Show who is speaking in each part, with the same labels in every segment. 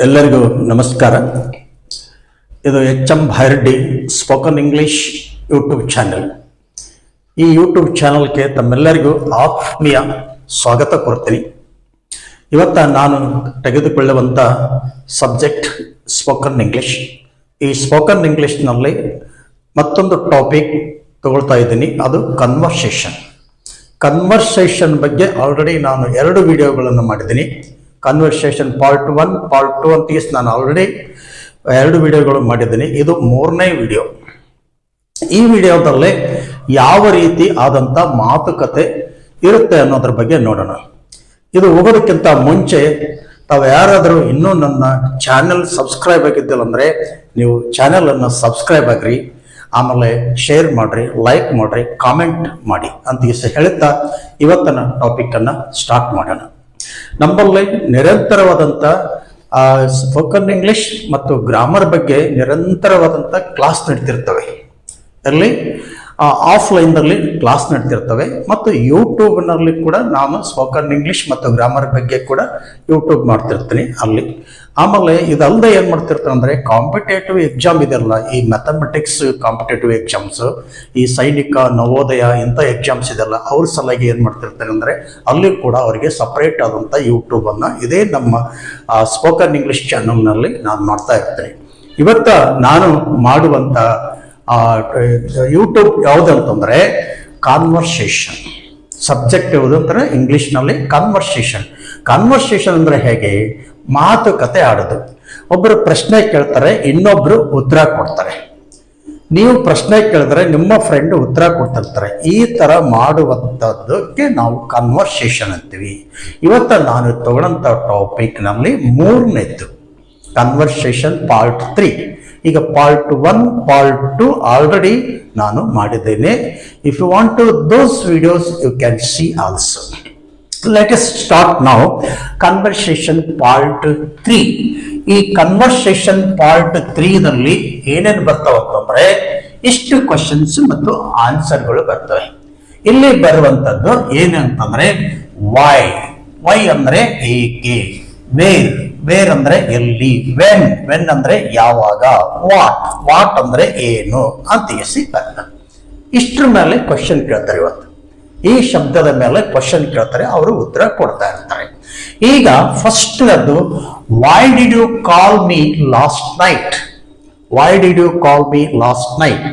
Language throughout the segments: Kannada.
Speaker 1: ಎಲ್ಲರಿಗೂ ನಮಸ್ಕಾರ. ಇದು H M Bhairaddi spoken English YouTube channel. ಈ ಯೂಟ್ಯೂಬ್ ಚಾನಲ್ಗೆ ತಮ್ಮೆಲ್ಲರಿಗೂ ಆತ್ಮೀಯ ಸ್ವಾಗತ ಕೊಡ್ತೀನಿ ಇವತ್ತ ನಾನು ತೆಗೆದುಕೊಳ್ಳುವಂಥ ಸಬ್ಜೆಕ್ಟ್ ಸ್ಪೋಕನ್ ಇಂಗ್ಲಿಷ್. ಈ ಸ್ಪೋಕನ್ ಇಂಗ್ಲಿಷ್ನಲ್ಲಿ ಮತ್ತೊಂದು ಟಾಪಿಕ್ ತಗೊಳ್ತಾ ಇದ್ದೀನಿ, ಅದು ಕನ್ವರ್ಸೇಷನ್. ಕನ್ವರ್ಸೇಷನ್ ಬಗ್ಗೆ ಆಲ್ರೆಡಿ ನಾನು ಎರಡು ವಿಡಿಯೋಗಳನ್ನು ಮಾಡಿದ್ದೀನಿ. Conversation part one part two ಅಂತ ಈಸ್ ನಾನು ಆಲ್ರೆಡಿ ಎರಡು ವಿಡಿಯೋಗಳು ಮಾಡಿದ್ದೀನಿ. ಇದು ಮೂರನೇ ವಿಡಿಯೋ ಈ ವಿಡಿಯೋದಲ್ಲಿ ಯಾವ ರೀತಿ ಆದಂಥ ಮಾತುಕತೆ ಇರುತ್ತೆ ಅನ್ನೋದ್ರ ಬಗ್ಗೆ ನೋಡೋಣ. ಇದು ಹೋಗೋದಕ್ಕಿಂತ ಮುಂಚೆ ತಾವು ಯಾರಾದರೂ ಇನ್ನೂ ನನ್ನ ಚಾನೆಲ್ ಸಬ್ಸ್ಕ್ರೈಬ್ ಆಗಿದ್ದಿಲ್ಲ ಅಂದರೆ ನೀವು ಚಾನೆಲನ್ನು ಸಬ್ಸ್ಕ್ರೈಬ್ ಆಗ್ರಿ, ಆಮೇಲೆ ಶೇರ್ ಮಾಡಿರಿ ಲೈಕ್ ಮಾಡಿರಿ ಕಾಮೆಂಟ್ ಮಾಡಿ ಅಂತ ಹೇಳುತ್ತಾ ಹೇಳ್ತಾ ಇವತ್ತಿನ ಟಾಪಿಕ್ಕನ್ನು ಸ್ಟಾರ್ಟ್ ಮಾಡೋಣ. ನಮ್ಮಲ್ಲಿ ನಿರಂತರವಾದಂಥ ಸ್ಪೋಕನ್ ಇಂಗ್ಲಿಷ್ ಮತ್ತು ಗ್ರಾಮರ್ ಬಗ್ಗೆ ನಿರಂತರವಾದಂಥ ಕ್ಲಾಸ್ ನಡೀತಿರ್ತವೆ. ಅಲ್ಲಿ ಆಫ್ಲೈನ್ನಲ್ಲಿ ಕ್ಲಾಸ್ ನಡ್ತಿರ್ತವೆ ಮತ್ತು ಯೂಟ್ಯೂಬ್ನಲ್ಲಿ ಕೂಡ ನಾನು ಸ್ಪೋಕನ್ ಇಂಗ್ಲಿಷ್ ಮತ್ತು ಗ್ರಾಮರ್ ಬಗ್ಗೆ ಕೂಡ ಯೂಟ್ಯೂಬ್ ಮಾಡ್ತಿರ್ತೀನಿ ಅಲ್ಲಿ. ಆಮೇಲೆ ಇದಲ್ಲದೆ ಏನು ಮಾಡ್ತಿರ್ತಾರೆ ಅಂದ್ರೆ ಕಾಂಪಿಟೇಟಿವ್ ಎಕ್ಸಾಮ್ ಇದೆಲ್ಲ ಈ ಮ್ಯಾಥಮೆಟಿಕ್ಸ್ ಕಾಂಪಿಟೇಟಿವ್ ಎಕ್ಸಾಮ್ಸ್ ಈ ಸೈನಿಕ ನವೋದಯ ಇಂಥ ಎಕ್ಸಾಮ್ಸ್ ಇದೆಲ್ಲ ಅವ್ರ ಸಲುವಾಗಿ ಏನು ಮಾಡ್ತಿರ್ತಾರೆ ಅಂದರೆ ಅಲ್ಲಿ ಕೂಡ ಅವರಿಗೆ ಸಪ್ರೇಟ್ ಆದಂಥ ಯೂಟ್ಯೂಬನ್ನು ಇದೇ ನಮ್ಮ ಸ್ಪೋಕನ್ ಇಂಗ್ಲಿಷ್ ಚಾನಲ್ನಲ್ಲಿ ನಾನು ಮಾಡ್ತಾ ಇರ್ತೇನೆ. ಇವತ್ತ ನಾನು ಮಾಡುವಂಥ ಯೂಟ್ಯೂಬ್ ಯಾವ್ದಂತಂದ್ರೆ ಕಾನ್ವರ್ಸೇಷನ್ ಸಬ್ಜೆಕ್ಟ್ ಯಾವುದು ಅಂತಾರೆ ಇಂಗ್ಲಿಷ್ನಲ್ಲಿ ಕಾನ್ವರ್ಸೇಷನ್ ಕಾನ್ವರ್ಸೇಷನ್ ಅಂದರೆ ಹೇಗೆ? ಮಾತುಕತೆ ಆಡೋದು. ಒಬ್ಬರು ಪ್ರಶ್ನೆ ಕೇಳ್ತಾರೆ, ಇನ್ನೊಬ್ರು ಉತ್ತರ ಕೊಡ್ತಾರೆ. ನೀವು ಪ್ರಶ್ನೆ ಕೇಳಿದ್ರೆ ನಿಮ್ಮ ಫ್ರೆಂಡ್ ಉತ್ತರ ಕೊಡ್ತಿರ್ತಾರೆ. ಈ ತರ ಮಾಡುವಂಥದ್ದಕ್ಕೆ ನಾವು ಕನ್ವರ್ಸೇಷನ್ ಅಂತೀವಿ. ಇವತ್ತು ನಾನು ತಗೊಳ್ಳಂಥ ಟಾಪಿಕ್ನಲ್ಲಿ ಮೂರನೇದ್ದು. ಕನ್ವರ್ಸೇಷನ್ ಪಾರ್ಟ್ ತ್ರೀ ಈಗ part one part two already ನಾನು ಮಾಡಿದ್ದೇನೆ. If you want to those videos you can see also let's start ನಾವು ಕನ್ವರ್ಸೇಷನ್ ಪಾರ್ಟ್ ತ್ರೀ ಈ ಕನ್ವರ್ಸೇಷನ್ ಪಾರ್ಟ್ ತ್ರೀನಲ್ಲಿ ಏನೇನು ಬರ್ತಾವ ಅಂತಂದ್ರೆ ಇಷ್ಟು ಕ್ವಶನ್ಸ್ ಮತ್ತು ಆನ್ಸರ್ಗಳು ಬರ್ತವೆ. ಇಲ್ಲಿ ಬರುವಂತದ್ದು ಏನಂತಂದ್ರೆ ವೈ ವೈ ಅಂದ್ರೆ ಏಕೆ ವೇರ್ ವೇರ್ ಅಂದ್ರೆ ಎಲ್ಲಿ? ವೆನ್ ವೆನ್ ಅಂದ್ರೆ ಯಾವಾಗ? ವಾಟ್ ವಾಟ್ ಅಂದ್ರೆ ಏನು? ಅಂತ ಎಸಿ ಬರ್ತದೆ ಇಷ್ಟರ ಮೇಲೆ ಕ್ವಶನ್ ಕೇಳ್ತಾರೆ ಇವತ್ತು. ಈ ಶಬ್ದದ ಮೇಲೆ ಕ್ವಶನ್ ಕೇಳ್ತಾರೆ, ಅವರು ಉತ್ತರ ಕೊಡ್ತಾ ಇರ್ತಾರೆ ಈಗ ಫಸ್ಟ್ ಅದು why did you call me last night why did you call me last night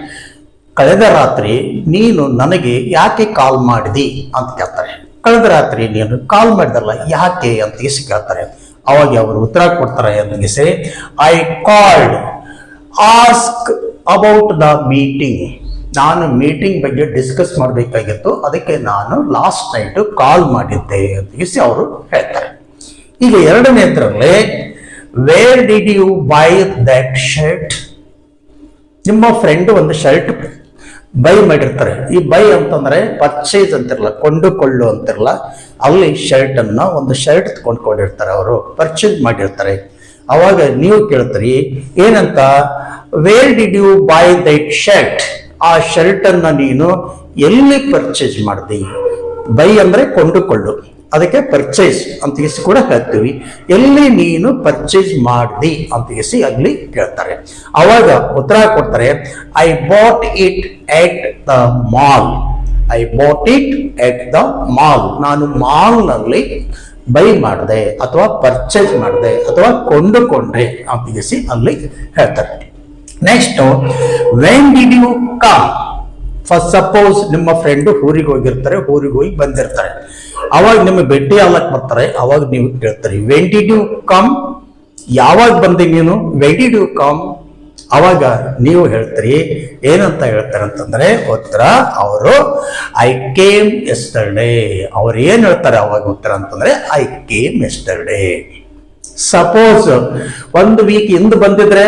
Speaker 1: ಕಳೆದ ರಾತ್ರಿ ನೀನು ನನಗೆ ಯಾಕೆ ಕಾಲ್ ಮಾಡಿದಿ ಅಂತ ಕೇಳ್ತಾರೆ. ಕಳೆದ ರಾತ್ರಿ ನೀನು ಕಾಲ್ ಮಾಡಿದಲ್ಲ, ಯಾಕೆ ಅಂತ ಇಸಿ ಕೇಳ್ತಾರೆ. ಅವಾಗ ಅವರು ಉತ್ತರ ಕೊಡ್ತಾರೆ ಅಂತ EC I called ask about the meeting ನಾನು ಮೀಟಿಂಗ್ ಬಗ್ಗೆ ಡಿಸ್ಕಸ್ ಮಾಡಬೇಕಾಗಿತ್ತು. ಅದಕ್ಕೆ ನಾನು ಲಾಸ್ಟ್ ನೈಟು ಕಾಲ್ ಮಾಡಿದ್ದೆ ಅಂತ ಇಸಿ ಅವರು ಹೇಳ್ತಾರೆ. ಈಗ ಎರಡನೇದ್ರಲ್ಲಿ where did you buy that shirt ನಿಮ್ಮ ಫ್ರೆಂಡ್ ಒಂದು ಶರ್ಟ್ ಬೈ ಮಾಡಿರ್ತಾರೆ. ಈ ಬೈ ಅಂತಂದ್ರೆ ಪರ್ಚೇಸ್ ಅಂತಿರಲ್ಲ, ಕೊಂಡುಕೊಳ್ಳು ಅಂತಿರಲ್ಲ, ಅಲ್ಲಿ ಶರ್ಟ್ ಅನ್ನ ಒಂದು ಶರ್ಟ್ ಕೊಂಡ್ಕೊಂಡಿರ್ತಾರೆ ಅವರು ಪರ್ಚೇಸ್ ಮಾಡಿರ್ತಾರೆ. ಅವಾಗ ನೀವು ಕೇಳ್ತೀರಿ, ಏನಂತ? Where did you buy that shirt ಆ ಶರ್ಟ್ ಅನ್ನ ನೀನು ಎಲ್ಲಿ ಪರ್ಚೇಸ್ ಮಾಡಿದೆ? ಬೈ ಅಂದ್ರೆ ಕೊಂಡುಕೊಳ್ಳು. ಅದಕ್ಕೆ ಪರ್ಚೇಸ್ ಅಂತ ಎಸಿ ಕೂಡ ಹೇಳ್ತೀವಿ. ಎಲ್ಲಿ ನೀನು ಪರ್ಚೇಸ್ ಮಾಡ್ದಿ ಅಂತ ಎಸಿ ಅಲ್ಲಿ ಕೇಳ್ತಾರೆ. ಅವಾಗ ಉತ್ತರ ಕೊಡ್ತಾರೆ I bought it at the mall I bought it at the mall ನಾನು ಮಾಲ್ನಲ್ಲಿ ಬೈ ಮಾಡಿದೆ ಅಥವಾ ಪರ್ಚೇಸ್ ಮಾಡಿದೆ ಅಥವಾ ಕೊಂಡುಕೊಂಡ್ರೆ ಅಂತ ಎಸಿ ಅಲ್ಲಿ ಹೇಳ್ತಾರೆ. Next when did you come first suppose ನಿಮ್ಮ ಫ್ರೆಂಡ್ ಊರಿಗೆ ಹೋಗಿರ್ತಾರೆ, ಊರಿಗೆ ಹೋಗಿ ಬಂದಿರ್ತಾರೆ. ಅವಾಗ ನಿಮಗೆ ಭೇಟಿ ಆಗ್ಲಕ್ ಬರ್ತಾರೆ, ಅವಾಗ ನೀವು ಕೇಳ್ತಾರೆ ವೆನ್ ಡಿಡ್ ಯು ಕಮ್ ಯಾವಾಗ ಬಂದೆ ನೀನು? ವೆನ್ ಡಿಡ್ ಯು ಕಮ್ ಅವಾಗ ನೀವು ಹೇಳ್ತೀರಿ, ಏನಂತ ಹೇಳ್ತಾರೆ ಅಂತಂದ್ರೆ, ಉತ್ತರ ಅವರು ಐ ಕೇಮ್ ಎಸ್ಟರ್ಡೇ ಅವ್ರು ಏನ್ ಹೇಳ್ತಾರೆ ಅವಾಗ ಉತ್ತರ ಅಂತಂದ್ರೆ ಐ ಕೇಮ್ ಎಸ್ಟರ್ಡೇ ಸಪೋಸ್ ಒಂದು ವೀಕ್ ಹಿಂದ್ ಬಂದಿದ್ರೆ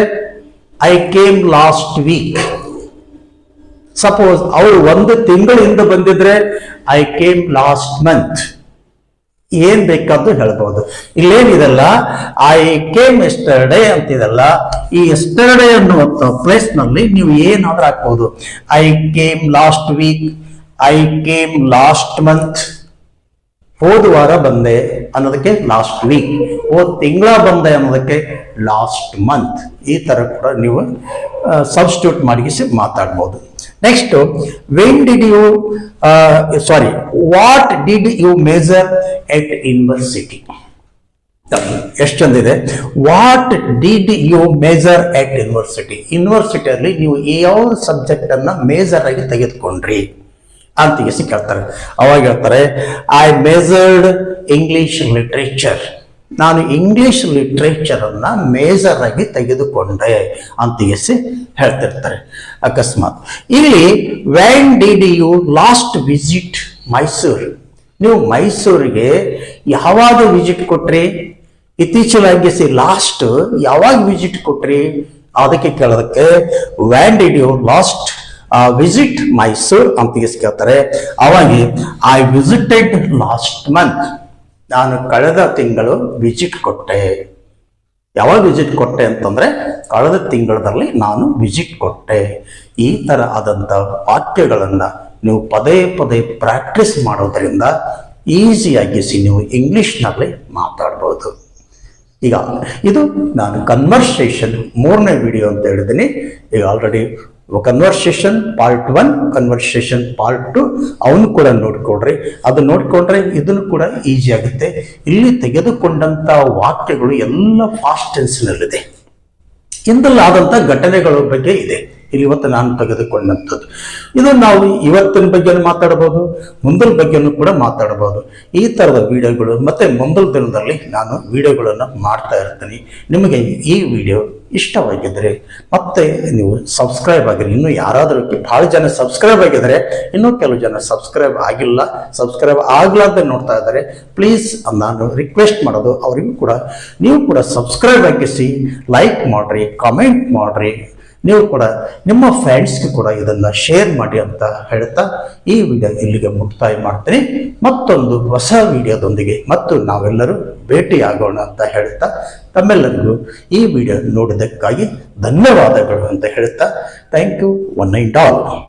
Speaker 1: I came last week suppose ಅವರು ಒಂದು ತಿಂಗಳಿಂದ ಬಂದಿದ್ರೆ ಐ ಕೇಮ್ ಲಾಸ್ಟ್ ಮಂತ್ ಏನ್ ಬೇಕಾದ್ರೂ ಹೇಳ್ಬೋದು. ಇಲ್ಲೇನಿದೆಲ್ಲ? ಐ ಕೇಮ್ ಎಸ್ಟರ್ಡೇ ಅಂತಿದೆಲ್ಲ. ಈ ಎಸ್ಟರ್ಡೇ ಅನ್ನುವಂಥ ಪ್ಲೇಸ್ನಲ್ಲಿ ನೀವು ಏನಾದ್ರೂ ಹಾಕ್ಬೋದು. I came last week I came last month ಹೋದ ವಾರ ಬಂದೆ ಅನ್ನೋದಕ್ಕೆ ಲಾಸ್ಟ್ ವೀಕ್ ಹೋದ ತಿಂಗಳ ಬಂದೆ ಅನ್ನೋದಕ್ಕೆ ಲಾಸ್ಟ್ ಮಂತ್ ಈ ಥರ ಕೂಡ ನೀವು ಸಬ್ಸ್ಟಿಟ್ಯೂಟ್ ಮಾಡಿಸಿ ಮಾತಾಡ್ಬೋದು. Next when did you sorry what did you major at university ಎಷ್ಟು ಚಂದಿದೆ what did you major at university ಯೂನಿವರ್ಸಿಟಿಯಲ್ಲಿ ನೀವು ಯಾವ ಸಬ್ಜೆಕ್ಟ್ ಅನ್ನ ಮೇಜರ್ ಆಗಿ ತೆಗೆದುಕೊಂಡ್ರಿ? ಅಂತ ಎಸಿ ಕೇಳ್ತಾರೆ ಅವಾಗ ಹೇಳ್ತಾರೆ ಐ ಮೇಜರ್ಡ್ ಇಂಗ್ಲಿಷ್ ಲಿಟ್ರೇಚರ್ ನಾನು ಇಂಗ್ಲಿಷ್ ಲಿಟ್ರೇಚರ್ ಅನ್ನ ಮೇಜರ್ ಆಗಿ ತೆಗೆದುಕೊಂಡೆ ಅಂತ ಎಸಿ ಹೇಳ್ತಿರ್ತಾರೆ. ಅಕಸ್ಮಾತ್. ಇಲ್ಲಿ when did you last visit Mysuru ನೀವು ಮೈಸೂರಿಗೆ ಯಾವಾಗ ವಿಸಿಟ್ ಕೊಟ್ರಿ? ಇತ್ತೀಚೆಗೆ ಲಾಸ್ಟ್ ಯಾವಾಗ ವಿಸಿಟ್ ಕೊಟ್ರಿ? ಅದಕ್ಕೆ ಕೇಳೋದಕ್ಕೆ when did you last visit Mysore ಅಂತ ಕೇಳ್ತಾರೆ. ಅವಾಗ ಐ ವಿಸಿಟೆಡ್ ಲಾಸ್ಟ್ ಮಂತ್ ನಾನು ಕಳೆದ ತಿಂಗಳು ವಿಸಿಟ್ ಕೊಟ್ಟೆ. ಯಾವಾಗ ವಿಸಿಟ್ ಕೊಟ್ಟೆ ಅಂತಂದ್ರೆ ಕಳೆದ ತಿಂಗಳಲ್ಲಿ ನಾನು ವಿಸಿಟ್ ಕೊಟ್ಟೆ. ಈ ತರ ಆದಂತ ವಾಕ್ಯಗಳನ್ನ ನೀವು ಪದೇ ಪದೇ ಪ್ರಾಕ್ಟೀಸ್ ಮಾಡೋದ್ರಿಂದ ಈಸಿಯಾಗಿಸಿ ನೀವು ಇಂಗ್ಲಿಷ್ನಲ್ಲಿ ಮಾತಾಡ್ಬೋದು. ಈಗ ಇದು ನಾನು ಕನ್ವರ್ಸೇಷನ್ ಮೂರನೇ ವಿಡಿಯೋ ಅಂತ ಹೇಳಿದ್ದೀನಿ. ಈಗ already conversation part one conversation part two ಅವನು ಕೂಡ ನೋಡ್ಕೊಳ್ರಿ. ಅದು ನೋಡ್ಕೊಂಡ್ರೆ ಇದನ್ನು ಕೂಡ ಈಸಿ ಆಗುತ್ತೆ. ಇಲ್ಲಿ ತೆಗೆದುಕೊಂಡಂತ ವಾಕ್ಯಗಳು ಎಲ್ಲ ಫಾಸ್ಟ್ ಟೆನ್ಸ್ನಲ್ಲಿದೆ ಇಂದಲ್ಲ ಆದಂತ ಘಟನೆಗಳ ಬಗ್ಗೆ ಇದೆ. ಇಲ್ಲಿ ಇವತ್ತು ನಾನು ತೆಗೆದುಕೊಂಡಂಥದ್ದು. ಇದು ನಾವು ಇವತ್ತಿನ ಬಗ್ಗೆ ಮಾತಾಡಬಹುದು, ಮುಂದಿನ ಬಗ್ಗೆನೂ ಕೂಡ ಮಾತಾಡಬಹುದು. ಈ ತರದ ವಿಡಿಯೋಗಳು ಮತ್ತೆ ಮುಂದಿನ ದಿನದಲ್ಲಿ ನಾನು ವಿಡಿಯೋಗಳನ್ನು ಮಾಡ್ತಾ ಇರ್ತೀನಿ. ನಿಮಗೆ ಈ ವಿಡಿಯೋ ಇಷ್ಟವಾಗಿದ್ದರೆ ಮತ್ತೆ ನೀವು ಸಬ್ಸ್ಕ್ರೈಬ್ ಆಗಿರಿ. ಇನ್ನು ಯಾರಾದರೂ ಭಾಳ ಜನ ಸಬ್ಸ್ಕ್ರೈಬ್ ಆಗಿದ್ದಾರೆ. ಇನ್ನೂ ಕೆಲವು ಜನ ಸಬ್ಸ್ಕ್ರೈಬ್ ಆಗಿಲ್ಲ, ಸಬ್ಸ್ಕ್ರೈಬ್ ಆಗಲಾರ್ದೆ ನೋಡ್ತಾ ಇದ್ದಾರೆ. ಪ್ಲೀಸ್ ನಾನು ರಿಕ್ವೆಸ್ಟ್ ಮಾಡೋದು, ಅವರಿಗೂ ಕೂಡ ನೀವು ಕೂಡ ಸಬ್ಸ್ಕ್ರೈಬ್ ಆಗಿಸಿ ಲೈಕ್ ಮಾಡ್ರಿ, ಕಾಮೆಂಟ್ ಮಾಡ್ರಿ. ನೀವು ಕೂಡ ನಿಮ್ಮ ಫ್ರೆಂಡ್ಸ್ಗೆ ಕೂಡ ಇದನ್ನ ಶೇರ್ ಮಾಡಿ ಅಂತ ಹೇಳ್ತಾ ಈ ವಿಡಿಯೋ ಇಲ್ಲಿಗೆ ಮುಕ್ತಾಯ ಮಾಡ್ತೀನಿ. ಮತ್ತೊಂದು ಹೊಸ ವಿಡಿಯೋದೊಂದಿಗೆ ಮತ್ತು ನಾವೆಲ್ಲರೂ ಭೇಟಿಯಾಗೋಣ ಅಂತ ಹೇಳ್ತಾ ತಮ್ಮೆಲ್ಲರಿಗೂ ಈ ವಿಡಿಯೋ ನೋಡಿದ್ದಕ್ಕಾಗಿ ಧನ್ಯವಾದಗಳು ಅಂತ ಹೇಳ್ತಾ. Thank you one night all